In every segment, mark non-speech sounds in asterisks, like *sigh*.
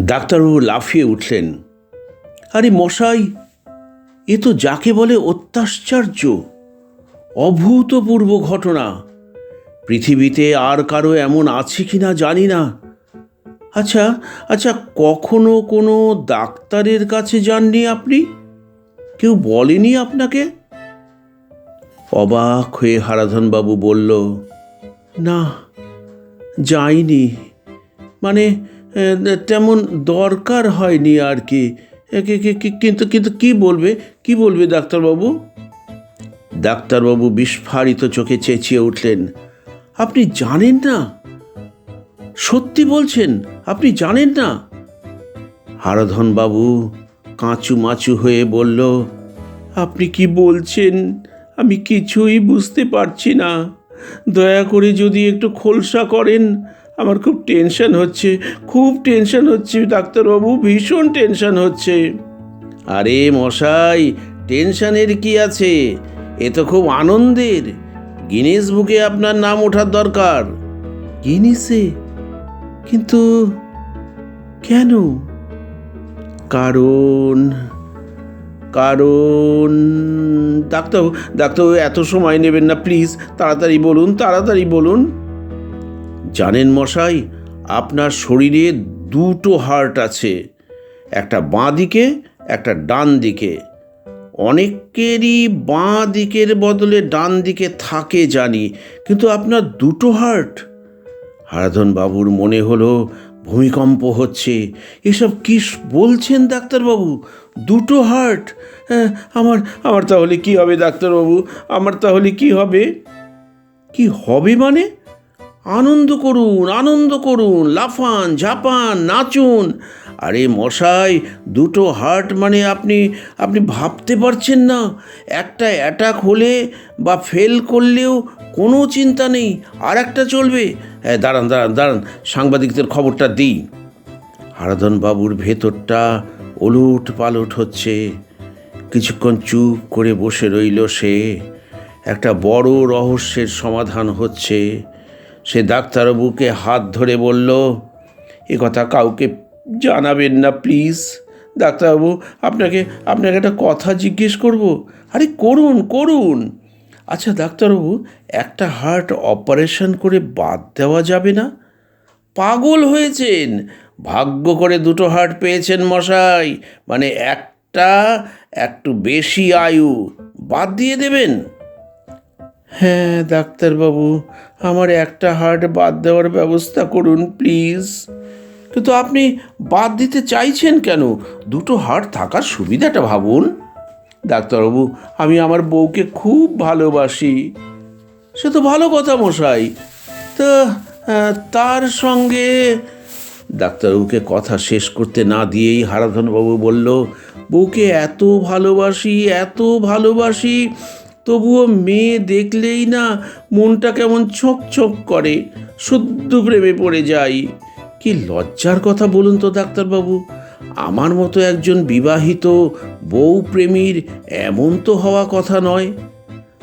ডাক্তারবাবু লাফিয়ে উঠলেন। আরে মশাই, এ তো যাকে বলে অত্যাশ্চর্য, অভূতপূর্ব ঘটনা। পৃথিবীতে আর কারও এমন আছে কি না জানি না। আচ্ছা আচ্ছা কখনো কোনো ডাক্তারের কাছে যাননি আপনি? কেউ বলেনি আপনাকে? অবাক হয়ে হারাধনবাবু বলল, না, যাইনি। মানে তেমন দরকার হয়নি আর কি। এ, কি- কি- কি- কিন্তু কিন্তু কি বলবে? কি বলবে ডাক্তারবাবু? ডাক্তারবাবু বিস্ফারিত চোখে চেঁচিয়ে উঠলেন। আপনি জানেন না? সত্যি বলছেন আপনি জানেন না? হারাধনবাবু কাঁচু মাচু হয়ে বলল আপনি কি বলছেন? আমি কিছুই বুঝতে পারছি না। দয়া করে যদি একটু খোলসা করেন আমার খুব টেনশন হচ্ছে, খুব টেনশন হচ্ছে, ডাক্তারবাবু, ভীষণ টেনশন হচ্ছে। আরে মশাই টেনশনের কি আছে? এ তো খুব আনন্দের। গিনেস বুকে আপনার নাম ওঠার দরকার। গিনিসে কিন্তু কেন? কারণ কারণ ডাক্তার ডাক্তার এত সময় নেবেন না প্লিজ তাড়াতাড়ি বলুন তাড়াতাড়ি বলুন। জানেন মশাই, আপনার শরীরে দুটো হার্ট আছে, একটা বাঁ দিকে, একটা ডান দিকে। অনেকেরই বাঁ দিকের বদলে ডান দিকে থাকে জানি, কিন্তু আপনার দুটো হার্ট। হারাধন বাবুর মনে হলো ভূমিকম্প হচ্ছে। এসব কি বলছেন ডাক্তারবাবু? দুটো হার্ট? হ্যাঁ আমার আমার তাহলে কি হবে ডাক্তারবাবু? আমার তাহলে কি হবে? কি হবে মানে? আনন্দ করুন আনন্দ করুন, লাফান, ঝাপান, নাচুন। আরে মশাই, দুটো হার্ট মানে আপনি আপনি ভাবতে পারছেন না। একটা অ্যাটাক হলে বা ফেল করলেও কোনো চিন্তা নেই আর একটা চলবে। হ্যাঁ দাঁড়ান দাঁড়ান দাঁড়ান, সাংবাদিকদের খবরটা দিই। হারাধন বাবুর ভেতরটা ওলুট পালট হচ্ছে। কিছুক্ষণ চুপ করে বসে রইল সে। একটা বড় রহস্যের সমাধান হচ্ছে। সে ডাক্তারবাবুকে হাত ধরে বলল, এ কথা কাউকে জানাবেন না প্লিজ ডাক্তারবাবু আপনাকে আপনাকে একটা কথা জিজ্ঞেস করব। আরে, করুন করুন। আচ্ছা ডাক্তারবাবু একটা হার্ট অপারেশন করে বাদ দেওয়া যাবে না? পাগল হয়েছেন। ভাগ্য করে দুটো হার্ট পেয়েছেন মশাই। মানে একটা, একটু বেশি আয়ু। বাদ দিয়ে দেবেন। হ্যাঁ ডাক্তারবাবু, আমার একটা হার্ট বাদ দেওয়ার ব্যবস্থা করুন প্লিজ কিন্তু আপনি বাদ দিতে চাইছেন কেন? দুটো হার্ট থাকার সুবিধাটা ভাবুন। ডাক্তারবাবু, আমি আমার বউকে খুব ভালোবাসি। সে তো ভালো কথা মশাই। তো তার সঙ্গে ডাক্তারবাবুকে কথা শেষ করতে না দিয়েই হারাধনবাবু বলল, বউকে এত ভালোবাসি এত ভালোবাসি তবুও মেয়ে দেখলেই না মনটা কেমন ছোক ছোক করে, শুদ্ধ প্রেমে পড়ে যাই কি লজ্জার কথা বলুন তো, ডাক্তারবাবু। আমার মতো একজন বিবাহিত বউ প্রেমীর এমন তো হওয়া কথা নয়।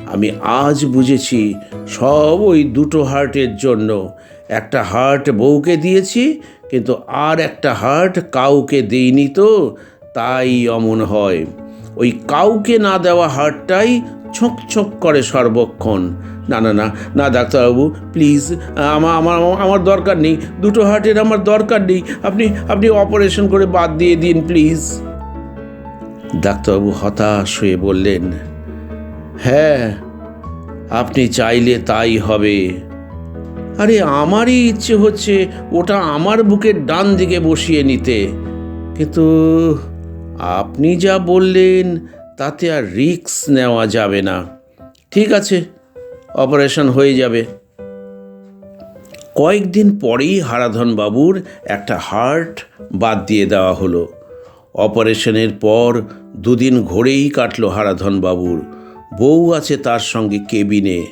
আমি আজ বুঝেছি সব ওই দুটো হার্টের জন্য। একটা হার্ট বউকে দিয়েছি, কিন্তু আর একটা হার্ট কাউকে দিইনি তো, তাই অমন হয়। ওই কাউকে না দেওয়া হার্টটাই ছোঁক ছোঁক করে সর্বক্ষণ। না না না না, ডাক্তারবাবু প্লিজ আমার আমার আমার দরকার নেই। দুটো হার্টের আমার দরকার নেই। আপনি আপনি অপারেশন করে বাদ দিয়ে দিন প্লিজ ডাক্তারবাবু হতাশ হয়ে বললেন হ্যাঁ আপনি চাইলে তাই হবে। আরে, আমারই ইচ্ছে হচ্ছে ওটা আমার বুকের ডান দিকে বসিয়ে নিতে। কিন্তু আপনি যা বললেন তাতে আর রিস্ক নেওয়া যাবে না। ঠিক আছে, অপারেশন হয়ে যাবে। কয়েকদিন পরেই হারাধন বাবুর একটা হার্ট বাদ দিয়ে দেওয়া হলো। অপারেশনের পর দুদিন ঘোরেই কাটলো হারাধন বাবুর। বউ আছে তার সঙ্গে কেবিনে।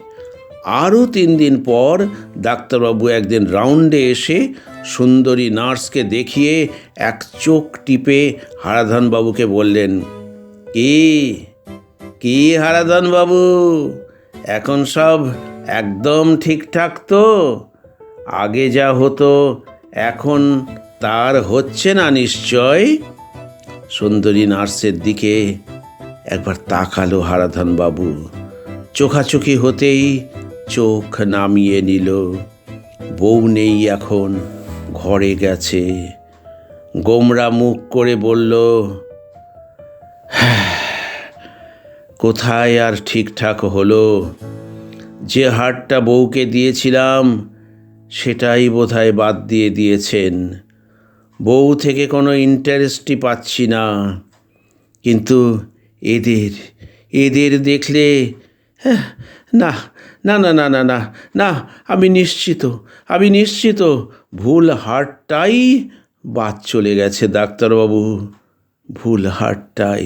আরও তিন দিন পর ডাক্তারবাবু একদিন রাউন্ডে এসে সুন্দরী নার্সকে দেখিয়ে এক চোখ টিপে হারাধনবাবুকে বললেন কি? কি হারাধন বাবু? এখন সব একদম ঠিকঠাক তো? আগে যা হতো, এখন তার হচ্ছে না নিশ্চয়? সুন্দরী নার্সের দিকে একবার তাকালো হারাধন বাবু। চোখাচোখি হতেই চোখ নামিয়ে নিল। বউ নেই এখন, ঘরে গেছে। গোমরা মুখ করে বলল *sighs* কোথায় আর ঠিকঠাক হলো? যে হারটা বউকে দিয়েছিলাম সেটাই বোধহয় বাদ দিয়ে দিয়েছেন। বউ থেকে কোনো ইন্টারেস্টই পাচ্ছি না। কিন্তু এদের এদের দেখলে হ্যাঁ, না না না না না না না আমি নিশ্চিত আমি নিশ্চিত ভুল হারটাই বাদ চলে গেছে ডাক্তারবাবু ভুল হারটাই।